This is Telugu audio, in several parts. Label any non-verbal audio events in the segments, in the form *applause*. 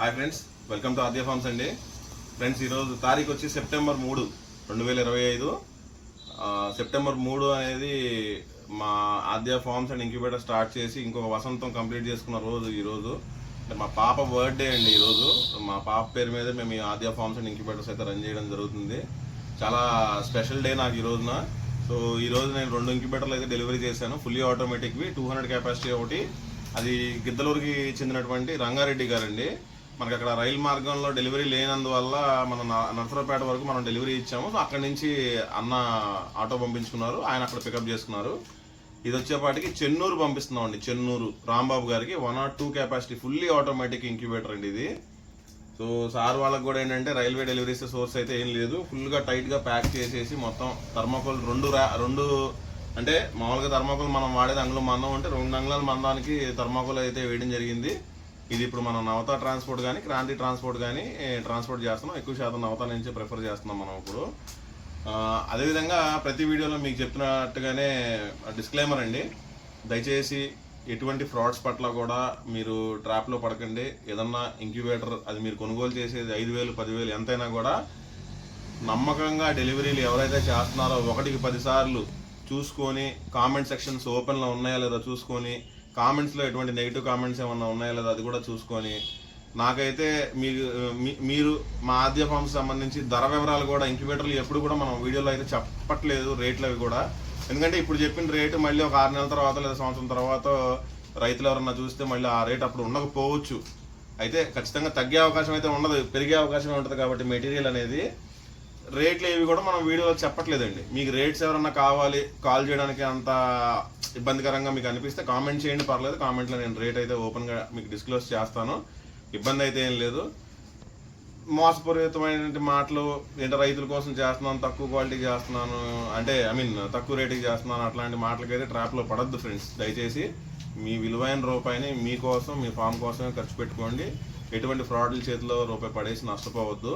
Hi friends welcome to Aadya farms అండి. ఫ్రెండ్స్ ఈరోజు తారీఖు వచ్చి సెప్టెంబర్ మూడు రెండు వేల ఇరవై ఐదు. సెప్టెంబర్ మూడు అనేది మా Aadya farms and incubator start చేసి ఇంకొక వసంతం కంప్లీట్ చేసుకున్న రోజు ఈరోజు. అంటే మా పాప బర్త్డే అండి ఈరోజు. మా పాప పేరు మీద మేము ఈ ఆద్య ఫార్మ్స్ అండ్ ఇంక్యుబేటర్స్ అయితే రన్ చేయడం జరుగుతుంది. చాలా స్పెషల్ డే నాకు ఈ రోజున. సో ఈరోజు నేను రెండు ఇంక్యుబేటర్లు అయితే డెలివరీ చేశాను. ఫుల్లీ ఆటోమేటిక్వి టూ హండ్రెడ్ కెపాసిటీ ఒకటి. అది గిద్దలూరుకి చెందినటువంటి రంగారెడ్డి గారండి. మనకి అక్కడ రైలు మార్గంలో డెలివరీ లేనందువల్ల మన నర్సరావుపేట వరకు మనం డెలివరీ ఇచ్చాము. సో అక్కడి నుంచి అన్న ఆటో పంపించుకున్నారు. ఆయన అక్కడ పికప్ చేసుకున్నారు. ఇది వచ్చేపాటికి చెన్నూరు పంపిస్తున్నామండి చెన్నూరు. రాంబాబు గారికి one or two capacity fully automatic incubator అండి ఇది. సో సార్ వాళ్ళకి కూడా ఏంటంటే రైల్వే డెలివరీస్ సోర్స్ అయితే ఏం లేదు. ఫుల్గా టైట్గా ప్యాక్ చేసేసి మొత్తం థర్మాకోల్ రెండు రెండు అంటే మామూలుగా థర్మాకోల్ మనం వాడేది అంగుళం మందం అంటే రెండు అంగుళాల మందానికి థర్మాకోల్ అయితే వేయడం జరిగింది. ఇది ఇప్పుడు మనం నవత ట్రాన్స్పోర్ట్ కానీ క్రాంతి ట్రాన్స్పోర్ట్ కానీ ట్రాన్స్పోర్ట్ చేస్తున్నాం. ఎక్కువ శాతం నవత నుంచి ప్రిఫర్ చేస్తున్నాం మనం ఇప్పుడు. అదేవిధంగా ప్రతి వీడియోలో మీకు చెప్తున్నట్టుగానే డిస్క్లైమర్ అండి. దయచేసి ఎటువంటి ఫ్రాడ్స్ పట్ల కూడా మీరు ట్రాప్లో పడకండి. ఏదన్నా ఇంక్యుబేటర్ అది మీరు కొనుగోలు చేసేది ఐదు వేలు పదివేలు ఎంతైనా కూడా నమ్మకంగా డెలివరీలు ఎవరైతే చేస్తున్నారో ఒకటికి పదిసార్లు చూసుకొని కామెంట్ సెక్షన్స్ ఓపెన్లో ఉన్నాయా లేదా చూసుకొని కామెంట్స్లో ఎటువంటి నెగిటివ్ కామెంట్స్ ఏమన్నా ఉన్నాయా లేదా అది కూడా చూసుకొని నాకైతే మీరు మీ- మీరు మా ఆద్య ఫామ్స్ సంబంధించి ధర వివరాలు కూడా ఇంక్యుబేటర్లు ఎప్పుడు కూడా మనం వీడియోలో అయితే చెప్పట్లేదు రేట్లు అవి కూడా. ఎందుకంటే ఇప్పుడు చెప్పిన రేటు మళ్ళీ ఒక ఆరు నెలల తర్వాత లేదా సంవత్సరం తర్వాత రైతులు ఎవరన్నా చూస్తే మళ్ళీ ఆ రేట్ అప్పుడు ఉండకపోవచ్చు. అయితే ఖచ్చితంగా తగ్గే అవకాశం అయితే ఉండదు పెరిగే అవకాశం ఉంటుంది కాబట్టి మెటీరియల్ అనేది రేట్లు ఏవి కూడా మనం వీడియోలో చెప్పట్లేదండి. మీకు రేట్స్ ఎవరన్నా కావాలి కాల్ చేయడానికి అంత ఇబ్బందికరంగా మీకు అనిపిస్తే కామెంట్ చేయండి పర్లేదు. కామెంట్లో నేను రేట్ అయితే ఓపెన్గా మీకు డిస్క్లోజ్ చేస్తాను. ఇబ్బంది అయితే ఏం లేదు. మోసపూరితమైన మాటలు ఏంటో రైతుల కోసం చేస్తున్నాను తక్కువ క్వాలిటీ చేస్తున్నాను అంటే ఐ మీన్ తక్కువ రేటుకి చేస్తున్నాను అట్లాంటి మాటలకైతే ట్రాప్లో పడద్దు ఫ్రెండ్స్ దయచేసి మీ విలువైన రూపాయిని మీకోసం మీ ఫామ్ కోసమే ఖర్చు పెట్టుకోండి. ఎటువంటి ఫ్రాడ్ల చేతిలో రూపాయి పడేసి నష్టపోవద్దు.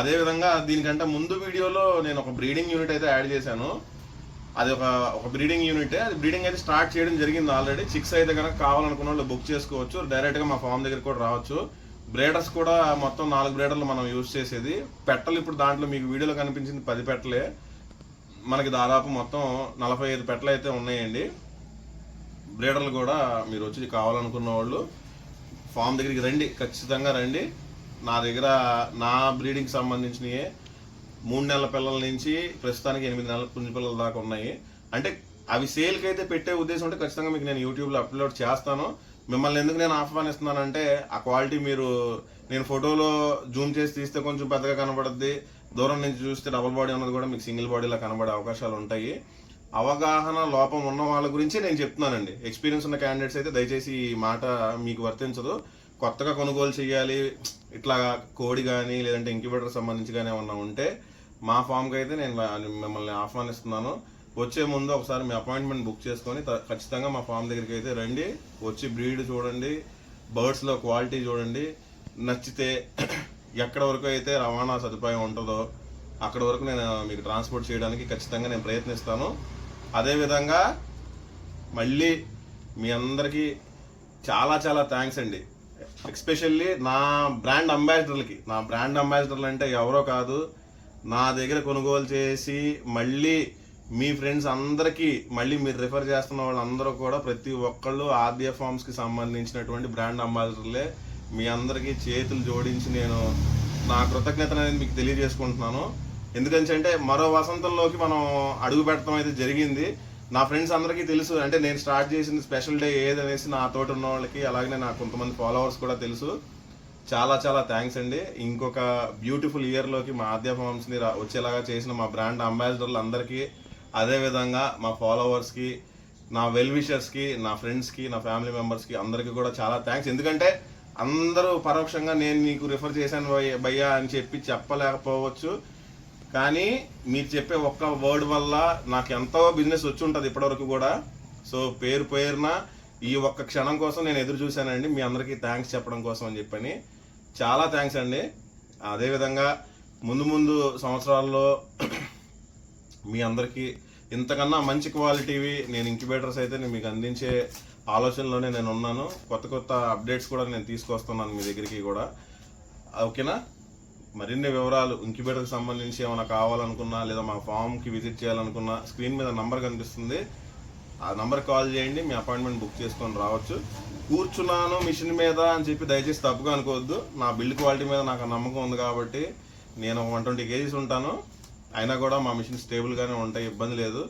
అదేవిధంగా దీనికంటే ముందు వీడియోలో నేను ఒక బ్రీడింగ్ యూనిట్ అయితే యాడ్ చేశాను. అది ఒక ఒక బ్రీడింగ్ యూనిట్ అది బ్రీడింగ్ అయితే స్టార్ట్ చేయడం జరిగింది ఆల్రెడీ చిక్స్ అయితే కనుక కావాలనుకున్న వాళ్ళు బుక్ చేసుకోవచ్చు. డైరెక్ట్గా మా ఫామ్ దగ్గర కూడా రావచ్చు. బ్రేడర్స్ కూడా మొత్తం నాలుగు బ్రేడర్లు మనం యూజ్ చేసేది. పెట్టలు ఇప్పుడు దాంట్లో మీకు వీడియోలో కనిపించింది పది పెట్టలే మనకి దాదాపు మొత్తం నలభై ఐదు పెట్టలు అయితే ఉన్నాయండి. బ్రేడర్లు కూడా మీరు వచ్చి కావాలనుకున్న వాళ్ళు ఫామ్ దగ్గరికి రండి. ఖచ్చితంగా రండి. నా దగ్గర నా బ్రీడింగ్ సంబంధించినవి మూడు నెలల పిల్లల నుంచి ప్రస్తుతానికి ఎనిమిది నెలల పుంజు పిల్లల దాకా ఉన్నాయి. అంటే అవి సేల్కి అయితే పెట్టే ఉద్దేశం ఉంటే ఖచ్చితంగా మీకు నేను యూట్యూబ్లో అప్లోడ్ చేస్తాను. మిమ్మల్ని ఎందుకు నేను ఆహ్వానిస్తున్నానంటే ఆ క్వాలిటీ మీరు నేను ఫోటోలో జూమ్ చేసి తీస్తే కొంచెం పెద్దగా కనబడుద్ది. దూరం నుంచి చూస్తే డబుల్ బాడీ ఉన్నది కూడా మీకు సింగిల్ బాడీలో కనబడే అవకాశాలు ఉంటాయి. అవగాహన లోపం ఉన్న వాళ్ళ గురించి నేను చెప్తున్నానండి. ఎక్స్పీరియన్స్ ఉన్న క్యాండిడేట్స్ అయితే దయచేసి ఈ మాట మీకు వర్తించదు. కొత్తగా కొనుగోలు చేయాలి ఇట్లా కోడి కానీ లేదంటే ఇంక్యుబేటర్ సంబంధించి కానీ ఏమన్నా ఉంటే మా ఫామ్కి అయితే నేను మిమ్మల్ని ఆహ్వానిస్తున్నాను. వచ్చే ముందు ఒకసారి మీ అపాయింట్మెంట్ బుక్ చేసుకొని ఖచ్చితంగా మా ఫామ్ దగ్గరికి అయితే రండి. వచ్చి బ్రీడ్ చూడండి బర్డ్స్లో క్వాలిటీ చూడండి. నచ్చితే ఎక్కడ వరకు అయితే రవాణా సదుపాయం ఉంటుందో అక్కడ వరకు నేను మీకు ట్రాన్స్పోర్ట్ చేయడానికి ఖచ్చితంగా నేను ప్రయత్నిస్తాను. అదేవిధంగా మళ్ళీ మీ అందరికీ చాలా చాలా థ్యాంక్స్ అండి. ఎక్స్పెషల్లీ నా బ్రాండ్ అంబాసిడర్లకి. నా బ్రాండ్ అంబాసిడర్లు అంటే ఎవరో కాదు నా దగ్గర కొనుగోలు చేసి మళ్ళీ మీ ఫ్రెండ్స్ అందరికీ మళ్ళీ మీరు రిఫర్ చేస్తున్న వాళ్ళందరూ కూడా ప్రతి ఒక్కళ్ళు ఆర్డియా ఫార్మ్స్కి సంబంధించినటువంటి బ్రాండ్ అంబాసిడర్లే. మీ అందరికీ చేతులు జోడించి నేను నా కృతజ్ఞత అనేది మీకు తెలియజేసుకుంటున్నాను. ఎందుకంటే మరో వసంతంలోకి మనం అడుగు పెట్టడం అయితే జరిగింది. నా ఫ్రెండ్స్ అందరికీ తెలుసు. అంటే నేను స్టార్ట్ చేసిన స్పెషల్ డే ఏదనేసి నా తోటి ఉన్న వాళ్ళకి అలాగే నా కొంతమంది ఫాలోవర్స్ కూడా తెలుసు. చాలా చాలా థ్యాంక్స్ అండి. ఇంకొక బ్యూటిఫుల్ ఇయర్లోకి మా ఆద్య ఫార్మ్స్ని వచ్చేలాగా చేసిన మా బ్రాండ్ అంబాసిడర్లు అందరికీ అదేవిధంగా మా ఫాలోవర్స్కి నా వెల్ విషర్స్కి నా ఫ్రెండ్స్కి నా ఫ్యామిలీ మెంబర్స్కి అందరికీ కూడా చాలా థ్యాంక్స్. ఎందుకంటే అందరూ పరోక్షంగా నేను నీకు రిఫర్ చేశాను భయ్యా అని చెప్పి చెప్పలేకపోవచ్చు. కానీ మీరు చెప్పే ఒక్క వర్డ్ వల్ల నాకు ఎంతో బిజినెస్ వచ్చి ఉంటుంది ఇప్పటివరకు కూడా. సో పేరు పేరున ఈ ఒక్క క్షణం కోసం నేను ఎదురు చూశానండి. మీ అందరికీ థ్యాంక్స్ చెప్పడం కోసం అని చెప్పని. చాలా థ్యాంక్స్ అండి. అదేవిధంగా ముందు ముందు సంవత్సరాల్లో *clears throat* మీ అందరికీ ఇంతకన్నా మంచి క్వాలిటీవి నేను ఇంక్యుబేటర్స్ అయితే నేను మీకు అందించే ఆలోచనలోనే నేను ఉన్నాను. కొత్త కొత్త అప్డేట్స్ కూడా నేను తీసుకొస్తున్నాను మీ దగ్గరికి కూడా. ఓకేనా? మరిన్ని వివరాలు ఇంక్యుబేటర్కి సంబంధించి ఏమైనా కావాలనుకున్నా లేదా మా ఫామ్కి విజిట్ చేయాలనుకున్నా స్క్రీన్ మీద నంబర్ కనిపిస్తుంది. ఆ నంబర్ కాల్ చేయండి మీ అపాయింట్మెంట్ బుక్ చేసుకొని రావచ్చు. కూర్చున్నాను మిషన్ మీద అని చెప్పి దయచేసి తప్పుగా అనుకోవద్దు. నా బిల్డ్ క్వాలిటీ మీద నాకు నమ్మకం ఉంది కాబట్టి నేను వన్ ట్వంటీ కేజీస్ ఉంటాను. అయినా కూడా మా మిషన్ స్టేబుల్గానే ఉంటాయి ఇబ్బంది లేదు.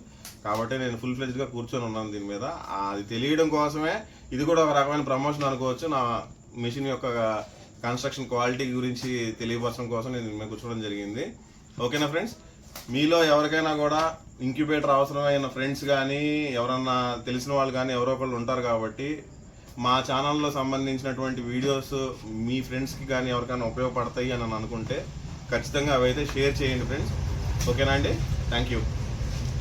కాబట్టి నేను ఫుల్ ఫ్లెజ్డ్గా కూర్చొని ఉన్నాను దీని మీద. అది తెలియడం కోసమే ఇది కూడా ఒక రకమైన ప్రమోషన్ అనుకోవచ్చు. నా మిషన్ యొక్క కన్స్ట్రక్షన్ క్వాలిటీ గురించి తెలియపరచడం కోసం నేను మేము కూర్చోవడం జరిగింది. ఓకేనా ఫ్రెండ్స్? మీలో ఎవరికైనా కూడా ఇంక్యుబేటర్ అవసరమైన ఫ్రెండ్స్ కానీ ఎవరన్నా తెలిసిన వాళ్ళు కానీ ఎవరో ఒకళ్ళు ఉంటారు కాబట్టి మా ఛానల్లో సంబంధించినటువంటి వీడియోస్ మీ ఫ్రెండ్స్కి కానీ ఎవరికైనా ఉపయోగపడతాయి అని అనుకుంటే ఖచ్చితంగా అవైతే షేర్ చేయండి ఫ్రెండ్స్. ఓకేనా అండి? Thank you.